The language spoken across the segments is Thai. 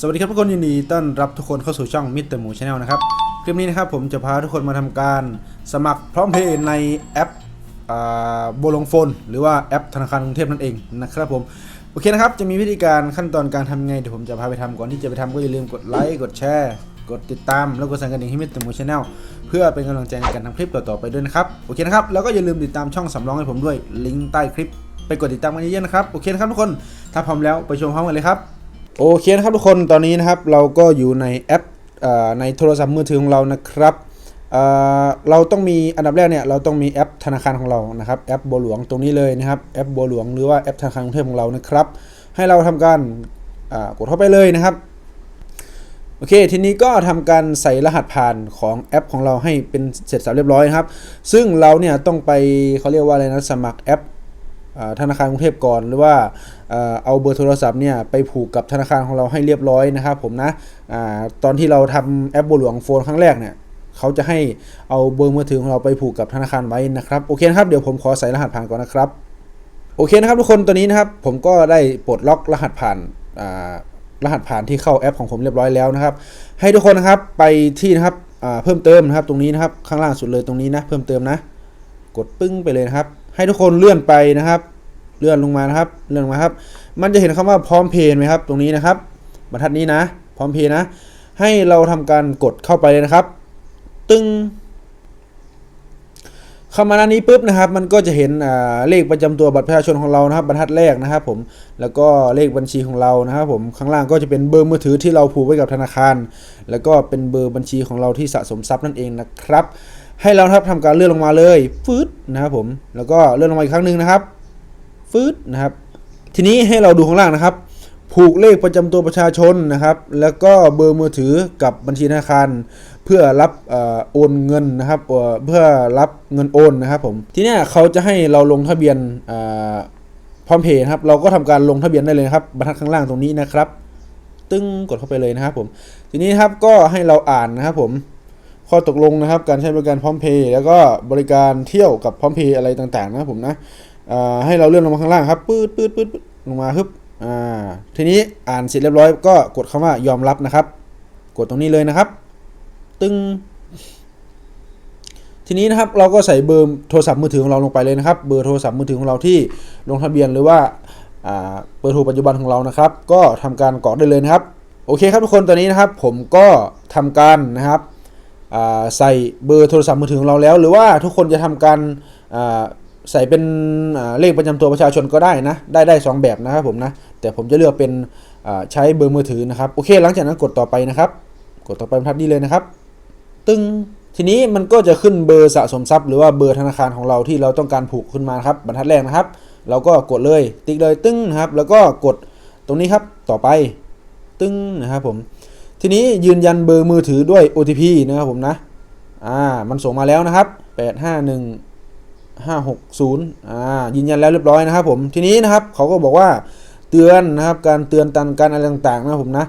สวัสดีครับทุกคนยินดีต้อนรับทุกคนเข้าสู่ช่องมิสเตอร์หมูชาแนลนะครับคลิปนี้นะครับผมจะพาทุกคนมาทำการสมัครพร้อมเพย์ในแอปโบลงโฟน หรือว่าแอปธนาคารกรุงเทพนั่นเองนะครับผมโอเคนะครับจะมีวิธีการขั้นตอนการทำไงเดี๋ยวผมจะพาไปทำก่อนที่จะไปทำก็อย่าลืมกดไลค์กดแชร์กดติดตามแล้วก็สั่นกระดิ่งให้มิสเตอร์หมูชาแนลเพื่อเป็นกำลังใจในการทำคลิปต่อๆไปด้วยนะครับโอเคนะครับแล้วก็อย่าลืมติดตามช่องสำรองให้ผมด้วยลิงก์ใต้คลิปไปกดติดตามกันเยอะๆนะครับโอเคนะครับทุกคนถ้าพร้อมแล้วไปชมพร้อมกันเลยครับ โอเคนะครับทุกคนตอนนี้นะครับเราก็อยู่ในแอปอในโทรศัพท์มือถือของเรานะครับเราต้องมีอันดับแรกเนี่ยเราต้องมีแอปธนาคารของเรานะครับแอปบัวหลวงตรงนี้เลยนะครับแอปบัวหลวงหรือว่าแอปธนาคารกรุงเทพของเรานะครับ ให้เราทำการกดเข้าไปเลยนะครับโอเคทีนี้ก็ทำการใส่รหัสผ่านของแอปของเราให้เป็นเสร็จสับเรียบร้อยนะครับ ซึ่งเราเนี่ยต้องไปเขาเรียกว่าอะไรนะสมัครแอป ธนาคารกรุงเทพก่อน หรือว่าเอาเบอร์โทรศัพท์เนี่ยไปผูกกับธนาคารของเราให้เรียบร้อยนะครับผมนะอตอนที่เราทำแอปบัวหลวงโฟนครั้งแรกเนี่ยเขาจะให้เอาเบอร์มือถือของเราไปผูกกับธนาคารไว้นะครับโอเคนะครับเดี๋ยวผมขอใส่รหัสผ่านก่อนนะครับโอเคนะครับทุกคนตอนนี้นะครับผมก็ได้ปลดล็อกรหัสผ่านรหัสผ่านที่เข้าแอปของผมเรียบร้อยแล้วนะครับ ให้ทุกคนนะครับไปที่นะครับเพิ่มเติมนะครับตรงนี้นะครับข้างล่างสุดเลยตรงนี้นะเพิ่มเติมนะ กดปึ้งไปเลยนะครับ ให้ทุกคนเลื่อนไปนะครับ เลื่อนลงมานะครับ เลื่อนลงมาครับ มันจะเห็นคำว่าพร้อมเพย์ไหมครับ ตรงนี้นะครับ บรรทัดนี้นะ พร้อมเพย์นะ ให้เราทำการกดเข้าไปเลยนะครับ ตึ้งเข้ามาหน้านี้ปุ๊บนะครับ มันก็จะเห็นเลขประจำตัวบัตรประชาชนของเรานะครับ บรรทัดแรกนะครับ ผม แล้วก็เลขบัญชีของเรานะครับ ผม ข้างล่างก็จะเป็นเบอร์มือถือที่เราผูกไว้กับธนาคาร แล้วก็เป็นเบอร์บัญชีของเราที่สะสมทรัพย์นั่นเองนะครับ ให้เราครับทำการเลื่อนลงมาเลยฟืดนะครับผม แล้วก็เลื่อนลงมาอีกครั้งหนึ่งนะครับ ฟืดนะครับ ทีนี้ให้เราดูข้างล่างนะครับ ผูกเลขประจำตัวประชาชนนะครับ แล้วก็เบอร์มือถือกับบัญชีธนาคารเพื่อรับอโอนเงินนะครับเพื่อรับเงินโอนนะครับผมทีนี้เขาจะให้เราลงทะเบียนพร้อมเพย์นะครับ เราก็ทำการลงทะเบียนได้เลยครับบรรทัดข้างล่างตรงนี้นะครับ ตึ้งกดเข้าไปเลยนะครับผม ทีนี้ครับก็ให้เราอ่านนะครับผมข้อตกลงนะครับ การใช้บริการพร้อมเพย์แล้วก็บริการเที่ยวกับพร้อมเพย์อะไรต่างๆนะครับผมนะ ให้เราเลื่อนลงมาข้างล่างครับปื๊ดปื๊ดปื๊ดลงมาครับอ่าทีนี้อ่านเสร็จเรียบร้อยก็กดคำว่ายอมรับนะครับ กดตรงนี้เลยนะครับ ตึ้งทีนี้นะครับเราก็ใส่เบอร์โทรศัพท์มือถือของเราลงไปเลยนะครับ เบอร์โทรศัพท์มือถือของเราที่ลงทะเบียนหรือว่าอ่าเบอร์โทรปัจจุบันของเรานะครับ ก็ทำการกรอกได้เลยนะครับโอเคครับทุกคนตอนนี้นะครับ ผมก็ทำการนะครับอ่าใส่เบอร์โทรศัพท์มือถือของเราแล้ว หรือว่าทุกคนจะทำการอ่า ใส่เป็นเลขประจำตัวประชาชนก็ได้นะ ได้ได้สองแบบนะครับผมนะ แต่ผมจะเลือกเป็นใช้เบอร์มือถือนะครับ โอเค หลังจากนั้นกดต่อไปนะครับ กดต่อไปบรรทัดนี้เลยนะครับ ตึ้งทีนี้มันก็จะขึ้นเบอร์สะสมทรัพย์หรือว่าเบอร์ธนาคารของเราที่เราต้องการผูกขึ้นมาครับบรรทัดแรกนะครับ เราก็กดเลยติ๊กเลยตึ้งนะครับ แล้วก็กดตรงนี้ครับต่อไป ตึ้งนะครับผม ทีนี้ยืนยันเบอร์มือถือด้วย OTP นะครับผมนะ อ่า มันส่งมาแล้วนะครับ 851 560อ่ายืนยันแล้วเรียบร้อยนะครับผมทีนี้นะครับเขาก็บอกว่าเตือนนะครับการเตือนตันการอะไรต่างๆนะผมนะ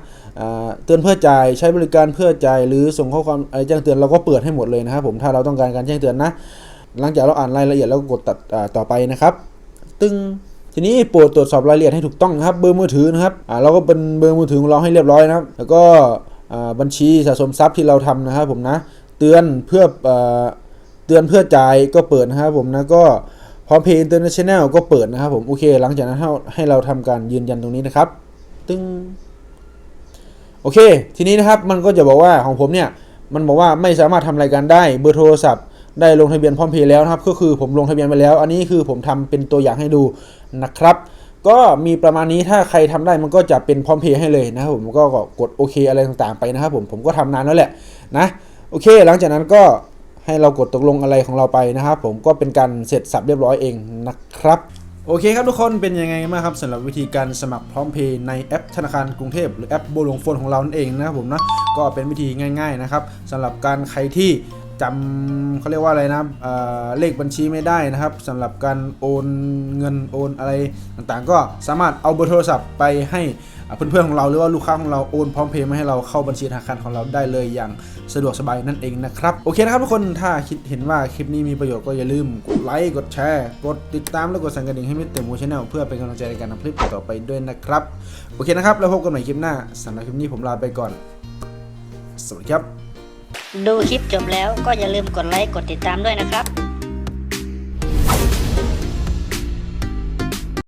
เตือนเพื่อจ่ายใช้บริการเพื่อจ่ายหรือส่งข้อความอะไรแจ้งเตือนเราก็เปิดให้หมดเลยนะครับผมถ้าเราต้องการการแจ้งเตือนนะ หลังจากเราอ่านรายละเอียดแล้วก็กดตัดต่อไปนะครับ ตึ้งทีนี้โปรดตรวจสอบรายละเอียดให้ถูกต้องนะครับเบอร์มือถือนะครับเราก็เป็นเบอร์มือถือของเราให้เรียบร้อยนะครับ แล้วก็บัญชีสะสมทรัพย์ที่เราทำนะครับผมนะ เตือนเพื่อ เตือนเพื่อจ่ายก็เปิดนะครับผมนะก็พร้อมเพย์อินเตอร์เนชั่นแนลก็เปิดนะครับผมโอเค หลังจากนั้นให้ให้เราทำการยืนยันตรงนี้นะครับ ตึ้งโอเค ทีนี้นะครับมันก็จะบอกว่าของผมเนี่ยมันบอกว่าไม่สามารถทำรายการได้เบอร์โทรศัพท์ ได้ลงทะเบียนพร้อมเพย์แล้วนะครับ ก็คือผมลงทะเบียนไปแล้ว อันนี้คือผมทำเป็นตัวอย่างให้ดูนะครับ ก็มีประมาณนี้ถ้าใครทำได้มันก็จะเป็นพร้อมเพย์ให้เลยนะครับผมก็กดโอเคอะไรต่างๆไปนะครับผมผมก็ทำนานแล้วแหละนะโอเค หลังจากนั้นก็ ให้เรากดตกลงอะไรของเราไปนะครับผมก็เป็นการเสร็จสับเรียบร้อยเองนะครับโอเคครับทุกคนเป็นยังไงกันบ้างครับสำหรับวิธีการสมัครพร้อมเพย์ในแอปธนาคารกรุงเทพหรือแอปโบลงโฟนของเรานั่นเองนะครับผมนะก็เป็นวิธีง่าย ๆนะครับสำหรับการใครที่ จำเขาเรียกว่าอะไรนะเเลขบัญชีไม่ได้นะครับสำหรับการโอนเงินโอนอะไรต่างๆ ก็สามารถเอาเบอร์โทรศัพท์ไปให้เพื่อนๆของเราหรือว่าลูกค้าของเราโอนพร้อมเพย์มาให้เราเข้าบัญชีธนาคารของเราได้เลยอย่างสะดวกสบายนั่นเองนะครับโอเคนะครับทุกคนถ้าคิดเห็นว่าคลิปนี้มีประโยชน์ก็อย่าลืมกดไลค์กดแชร์กดติดตามและกดสั่นกระดิ่งให้มิสเตอร์มูชแนลเพื่อเป็นกำลังใจในการทำคลิปต่อไปด้วยนะครับโอเคนะครับแล้วพบกันใหม่คลิปหน้าสำหรับคลิปนี้ผมลาไปก่อน สวัสดีครับ ดูคลิปจบแล้วก็อย่าลืมกดไลค์กดติดตามด้วยนะครับ